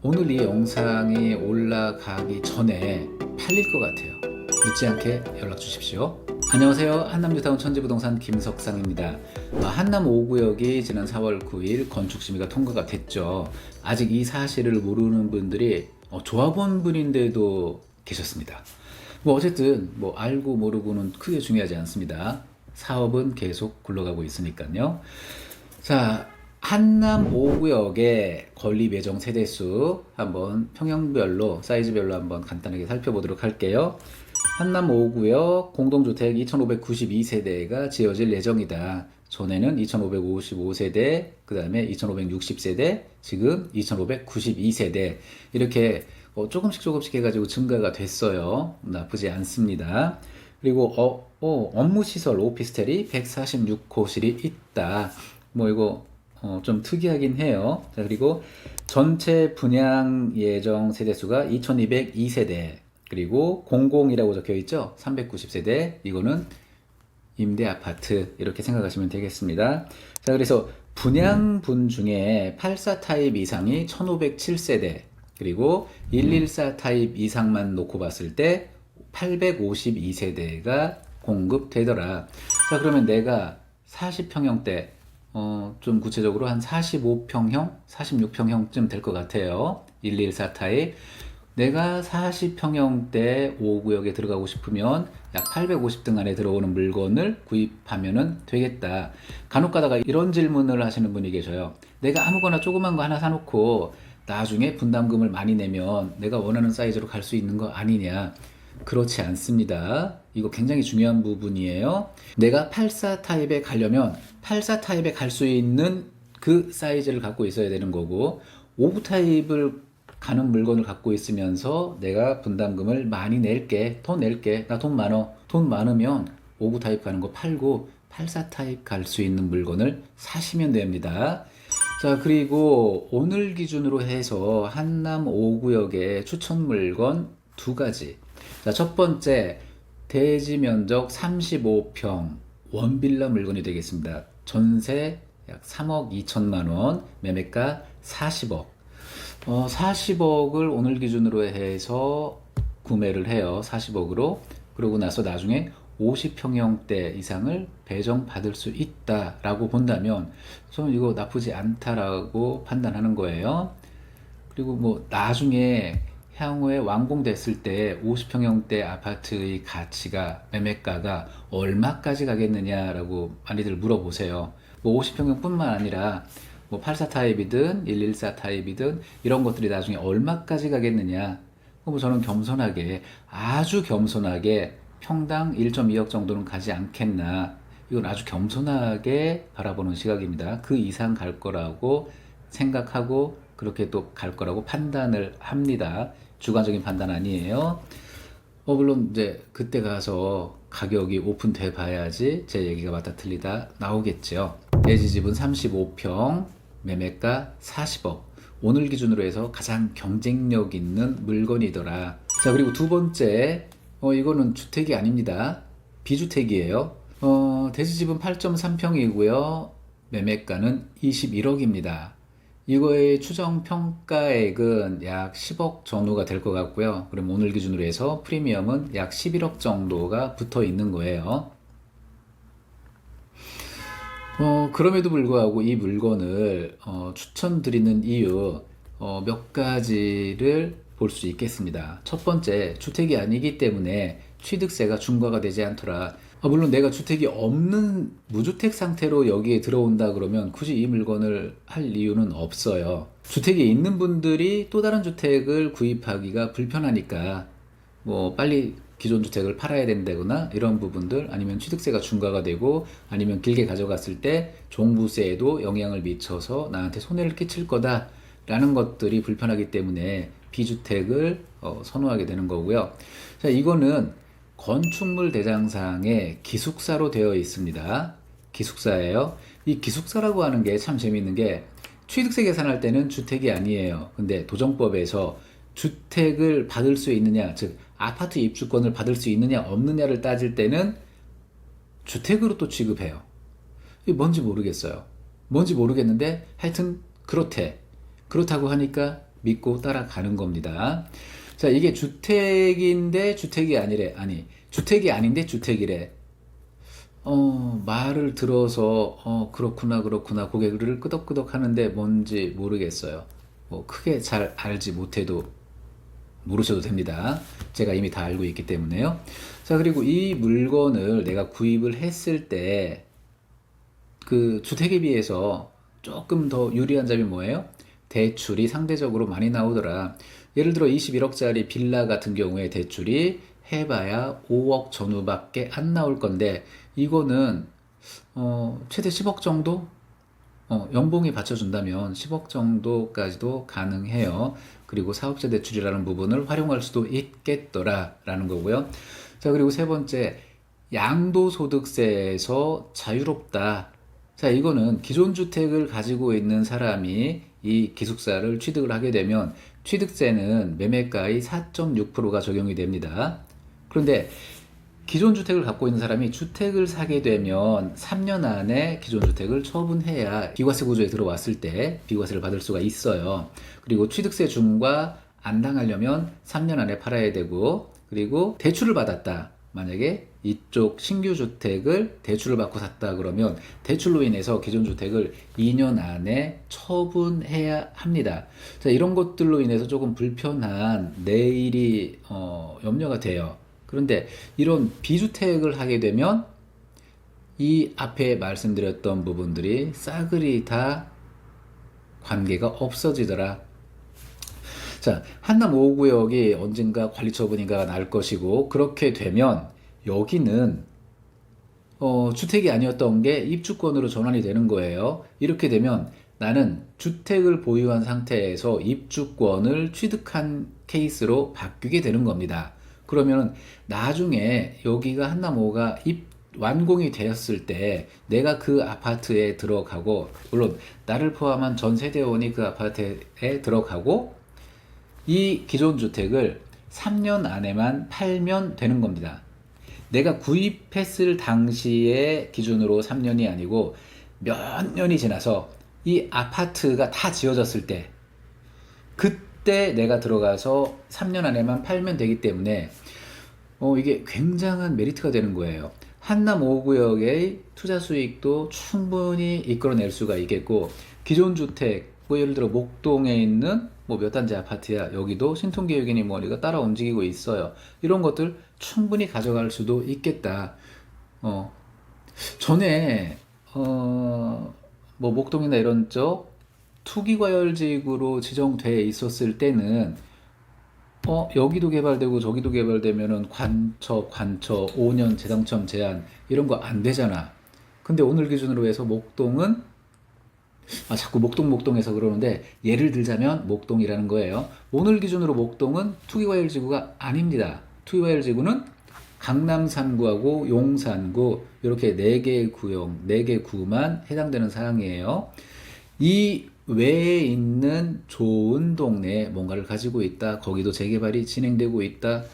오늘 이 영상이 올라가기 전에 팔릴 것 같아요. 늦지 않게 연락 주십시오. 안녕하세요. 한남뉴타운 천지부동산 김석상입니다. 아, 한남 5구역이 지난 4월 9일 건축심의가 통과가 됐죠. 아직 이 사실을 모르는 분들이 어, 조합원 분인데도 계셨습니다. 뭐 어쨌든 뭐 알고 모르고는 크게 중요하지 않습니다. 사업은 계속 굴러가고 있으니까요. 자, 한남 5구역의 건립 예정 세대수 한번 평형별로 사이즈별로 한번 간단하게 살펴보도록 할게요. 한남 5구역 공동주택 2592세대가 지어질 예정이다. 전에는 2555세대, 그 다음에 2560세대, 지금 2592세대 이렇게 어, 조금씩 조금씩 해가지고 증가가 됐어요. 나쁘지 않습니다. 그리고 어, 어, 업무시설 오피스텔이 146호실이 있다. 뭐 이거 어, 좀 특이하긴 해요. 자, 그리고 전체 분양 예정 세대수가 2202세대. 그리고 공공이라고 적혀 있죠. 390세대. 이거는 임대 아파트 이렇게 생각하시면 되겠습니다. 자, 그래서 분양분 중에 84 타입 이상이 1507세대. 그리고 114 타입 이상만 놓고 봤을 때 852세대가 공급되더라. 자, 그러면 내가 40평형대 어, 좀 구체적으로 한 45평형, 46평형쯤 될 것 같아요. 114 타입. 내가 40평형대 5구역에 들어가고 싶으면 약 850등 안에 들어오는 물건을 구입하면 되겠다. 간혹 가다가 이런 질문을 하시는 분이 계셔요. 내가 아무거나 조그만 거 하나 사놓고 나중에 분담금을 많이 내면 내가 원하는 사이즈로 갈 수 있는 거 아니냐. 그렇지 않습니다. 이거 굉장히 중요한 부분이에요. 내가 84 타입에 가려면 84 타입에 갈 수 있는 그 사이즈를 갖고 있어야 되는 거고 5 타입을 가는 물건을 갖고 있으면서 내가 분담금을 많이 낼게 더 낼게 나 돈 많어 돈 많으면 5구 타입 가는 거 팔고 84 타입 갈 수 있는 물건을 사시면 됩니다. 자, 그리고 오늘 기준으로 해서 한남 5구역의 추천 물건 두 가지. 자, 첫 번째, 대지 면적 35평 원빌라 물건이 되겠습니다. 전세 약 3억 2천만 원, 매매가 40억. 어, 40억을 오늘 기준으로 해서 구매를 해요. 40억으로. 그러고 나서 나중에 50평형대 이상을 배정받을 수 있다라고 본다면 저는 이거 나쁘지 않다라고 판단하는 거예요. 그리고 뭐 나중에 향후에 완공됐을 때 50평형대 아파트의 가치가 매매가가 얼마까지 가겠느냐라고 많이들 물어보세요. 뭐 50평형뿐만 아니라 뭐 84 타입이든 114 타입이든 이런 것들이 나중에 얼마까지 가겠느냐. 그럼 저는 겸손하게 아주 겸손하게 평당 1.2억 정도는 가지 않겠나. 이건 아주 겸손하게 바라보는 시각입니다. 그 이상 갈 거라고 생각하고 그렇게 또 갈 거라고 판단을 합니다. 주관적인 판단 아니에요. 어, 물론 이제 그때 가서 가격이 오픈돼 봐야지 제 얘기가 맞다 틀리다 나오겠죠. 예지 집은 35평, 매매가 40억. 오늘 기준으로 해서 가장 경쟁력 있는 물건이더라. 자, 그리고 두 번째, 어, 이거는 주택이 아닙니다. 비주택이에요. 어, 대지집은 8.3평이고요. 매매가는 21억입니다. 이거의 추정 평가액은 약 10억 전후가 될 것 같고요. 그럼 오늘 기준으로 해서 프리미엄은 약 11억 정도가 붙어 있는 거예요. 어, 그럼에도 불구하고 이 물건을 어, 추천드리는 이유 어, 몇 가지를 볼 수 있겠습니다. 첫 번째, 주택이 아니기 때문에 취득세가 중과가 되지 않더라. 아, 물론 내가 주택이 없는 무주택 상태로 여기에 들어온다 그러면 굳이 이 물건을 할 이유는 없어요. 주택이 있는 분들이 또 다른 주택을 구입하기가 불편하니까 뭐 빨리 기존 주택을 팔아야 된다거나 이런 부분들 아니면 취득세가 중과가 되고 아니면 길게 가져갔을 때 종부세에도 영향을 미쳐서 나한테 손해를 끼칠 거다라는 것들이 불편하기 때문에 비주택을 어, 선호하게 되는 거고요. 자, 이거는 건축물 대장상에 기숙사로 되어 있습니다. 기숙사예요. 이 기숙사라고 하는 게 참 재밌는 게 취득세 계산할 때는 주택이 아니에요. 근데 도정법에서 주택을 받을 수 있느냐, 즉 아파트 입주권을 받을 수 있느냐 없느냐를 따질 때는 주택으로 또 취급해요. 이게 뭔지 모르겠어요. 뭔지 모르겠는데 하여튼 그렇대. 그렇다고 하니까 믿고 따라가는 겁니다. 자, 이게 주택인데 주택이 아니래. 아니, 주택이 아닌데 주택이래. 어, 말을 들어서, 어, 그렇구나, 그렇구나, 고개를 끄덕끄덕 하는데 뭔지 모르겠어요. 뭐, 크게 잘 알지 못해도 모르셔도 됩니다. 제가 이미 다 알고 있기 때문에요. 자, 그리고 이 물건을 내가 구입을 했을 때, 그 주택에 비해서 조금 더 유리한 점이 뭐예요? 대출이 상대적으로 많이 나오더라. 예를 들어 21억짜리 빌라 같은 경우에 대출이 해봐야 5억 전후밖에 안 나올 건데 이거는 어, 최대 10억 정도 어, 연봉이 받쳐준다면 10억 정도까지도 가능해요. 그리고 사업자 대출이라는 부분을 활용할 수도 있겠더라라는 거고요. 자, 그리고 세 번째, 양도소득세에서 자유롭다. 자, 이거는 기존 주택을 가지고 있는 사람이 이 기숙사를 취득을 하게 되면 취득세는 매매가의 4.6%가 적용이 됩니다. 그런데 기존 주택을 갖고 있는 사람이 주택을 사게 되면 3년 안에 기존 주택을 처분해야 비과세 구조에 들어왔을 때 비과세를 받을 수가 있어요. 그리고 취득세 중과 안 당하려면 3년 안에 팔아야 되고 그리고 대출을 받았다. 만약에 이쪽 신규 주택을 대출을 받고 샀다 그러면 대출로 인해서 기존 주택을 2년 안에 처분해야 합니다. 자, 이런 것들로 인해서 조금 불편한 내일이 어, 염려가 돼요. 그런데 이런 비주택을 하게 되면 이 앞에 말씀드렸던 부분들이 싸그리 다 관계가 없어지더라. 자, 한남 5구역이 언젠가 관리 처분인가가 날 것이고 그렇게 되면 여기는 어, 주택이 아니었던 게 입주권으로 전환이 되는 거예요. 이렇게 되면 나는 주택을 보유한 상태에서 입주권을 취득한 케이스로 바뀌게 되는 겁니다. 그러면 나중에 여기가 한남호가 입 완공이 되었을 때 내가 그 아파트에 들어가고 물론 나를 포함한 전 세대원이 그 아파트에 들어가고 이 기존 주택을 3년 안에만 팔면 되는 겁니다. 내가 구입했을 당시의 기준으로 3년이 아니고 몇 년이 지나서 이 아파트가 다 지어졌을 때 그때 내가 들어가서 3년 안에만 팔면 되기 때문에 어, 이게 굉장한 메리트가 되는 거예요. 한남 5구역의 투자 수익도 충분히 이끌어낼 수가 있겠고 기존 주택 뭐 예를 들어 목동에 있는 뭐 몇 단지 아파트야 여기도 신통기획이니 뭐니가 따라 움직이고 있어요. 이런 것들 충분히 가져갈 수도 있겠다. 어 전에 어 뭐 목동이나 이런 쪽 투기과열지구로 지정돼 있었을 때는 어, 여기도 개발되고 저기도 개발되면은 관처, 관처, 5년 재당첨 제한 이런 거 안 되잖아. 근데 오늘 기준으로 해서 목동은 아, 자꾸 목동 목동해서 그러는데 예를 들자면 목동이라는 거예요. 오늘 기준으로 목동은 투기과열 지구가 아닙니다. 투기과열 지구는 강남 3구하고 용산구 이렇게 4개 구역, 4개 구만 해당되는 사항이에요. 이 외에 있는 좋은 동네에 뭔가를 가지고 있다. 거기도 재개발이 진행되고 있다.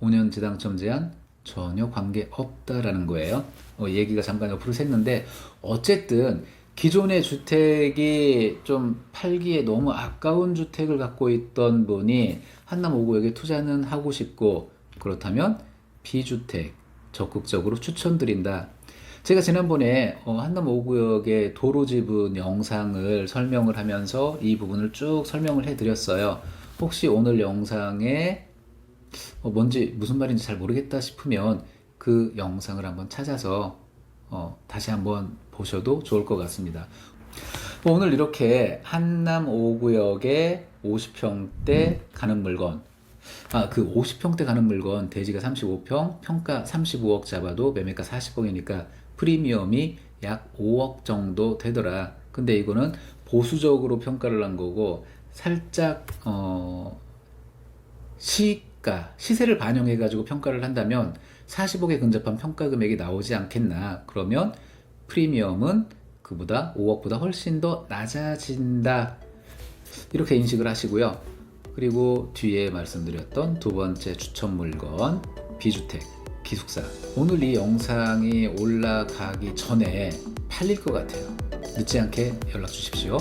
5년 재당첨 제한 전혀 관계 없다라는 거예요. 어, 얘기가 잠깐 옆으로 샜는데 어쨌든 기존의 주택이 좀 팔기에 너무 아까운 주택을 갖고 있던 분이 한남 5구역에 투자는 하고 싶고 그렇다면 비주택 적극적으로 추천드린다. 제가 지난번에 어, 한남 5구역의 도로 지분 영상을 설명을 하면서 이 부분을 쭉 설명을 해드렸어요. 혹시 오늘 영상에 어, 뭔지 무슨 말인지 잘 모르겠다 싶으면 그 영상을 한번 찾아서 어, 다시 한번 보셔도 좋을 것 같습니다. 뭐 오늘 이렇게 한남 5구역에 50평대 가는 물건 아, 그 50평대 가는 물건 대지가 35평, 평가 35억 잡아도 매매가 40억이니까 프리미엄이 약 5억 정도 되더라. 근데 이거는 보수적으로 평가를 한 거고 살짝 어 시가 시세를 반영해 가지고 평가를 한다면 40억에 근접한 평가 금액이 나오지 않겠나. 그러면 프리미엄은 그보다 5억보다 훨씬 더 낮아진다. 이렇게 인식을 하시고요. 그리고 뒤에 말씀드렸던 두 번째 추천 물건 비주택 기숙사 오늘 이 영상이 올라가기 전에 팔릴 것 같아요 늦지 않게 연락 주십시오